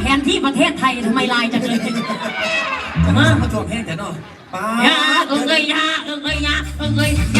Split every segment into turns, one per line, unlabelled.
แผนที่ประเทศไทยทำไมลายจังเลยมาม
าชมแห้งแต่เนาะป้า ยาเอ้
ยยาเอ้ยยาเอ้ยยา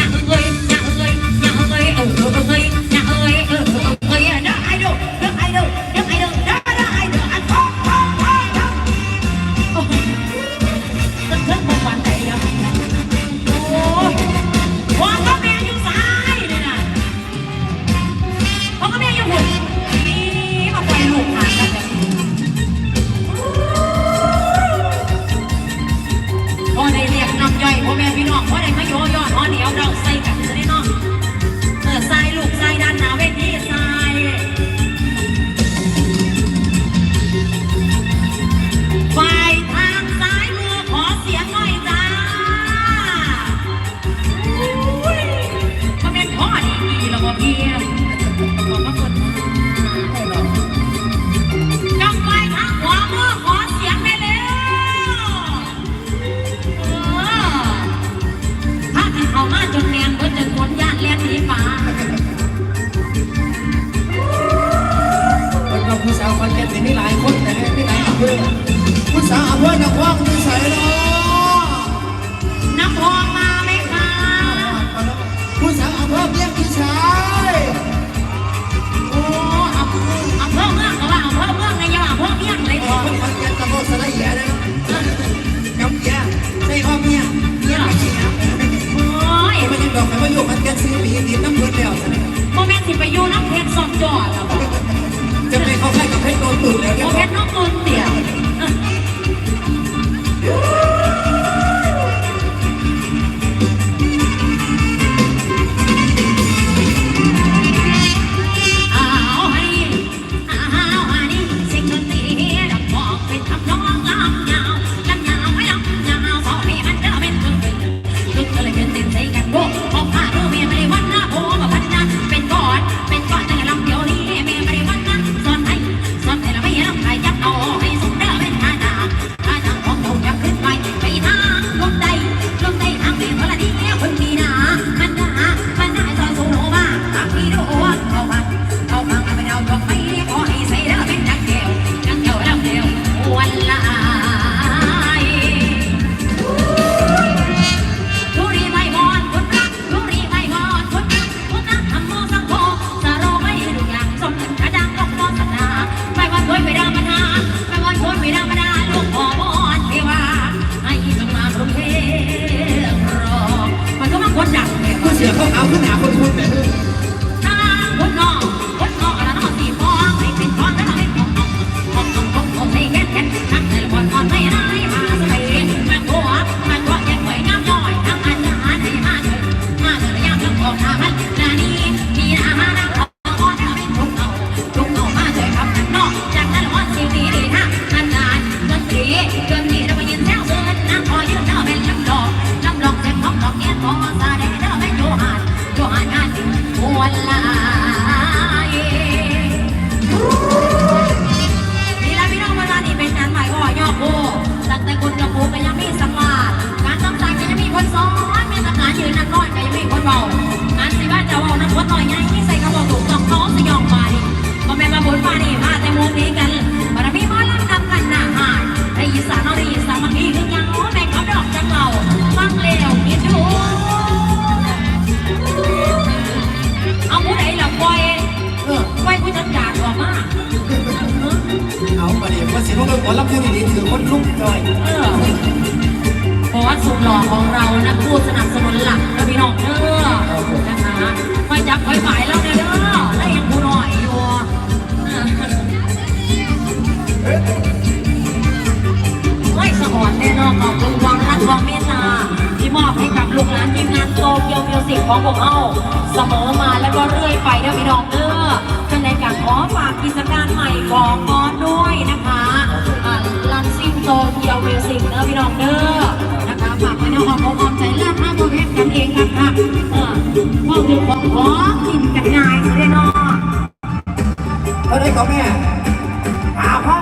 ผู้เสียเ
ขาเอาขึ้นหาคนคุณเนี่ย
ทำร้านยืนนั่งน้อยไม่ยังไม่คนเบาร้านสิบ้าจะเอาน้ำวัดต่อยง่ายที่ใส่กระบอกถูกต้องท้องสยองไปก็แม่มาบนฟ้านี่มาแต่มุมนี้กันบารมีมาลังทำกันหน้าหายได้ยินสารนอได้ยินสาวมันดีขึ้นยังโอ้แม่เขาดอกจังเราฟังเร็วคิดดูเอาผู้ใดหลับปล่ยเออควยผู้จัดการออกมา
เอาประเดี๋ยวว่าสิลูกเป็นอนรับผู้ดีถือคนลุกจ่อย
เออขอสุดหล่อของเรานะผู้สนับ จักไฟไหม้แล้วนะเด้อแล้วยังกูหน่อยอยู่ไม่สะอดแน่นอนขอบคุณความรักความเมตตาที่มอบให้กับลูกหลานที่งานโตเกียวมิวสิกของพวกเราเสมอมาแล้วก็เรื่อยไปเด้อพี่น้องเด้อท่านในการขอฝากกิจการใหม่ของกอนด้วยนะคะ โตเกียวมิวสิงเด้อพี่น้องเด้อนะคะฝากไว้ในความองความใจเลือกห้าโมเพชรกันเองนะคะเออพวกอยู่ของขอกินกันง่ายสิได้นอ
เขาไรก็แม่หาพ่อ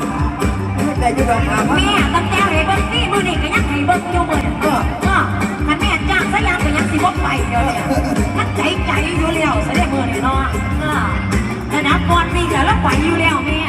ไม่ได้ยุดหาพ่อแม
่ตั้งแต่เลยเบิ้งนี่มือนี่ก็ยังให้เบิ้งอยู่มือก็ก็มันแม่จ้างสยามก็ยังสิบ่ไปเดียวเนี่ยมันใจใจอยู่แล้วเสิได้มือนี่เนาะเออระนับก่อนนี่ก็แล้วไปอยู่แล้วแม่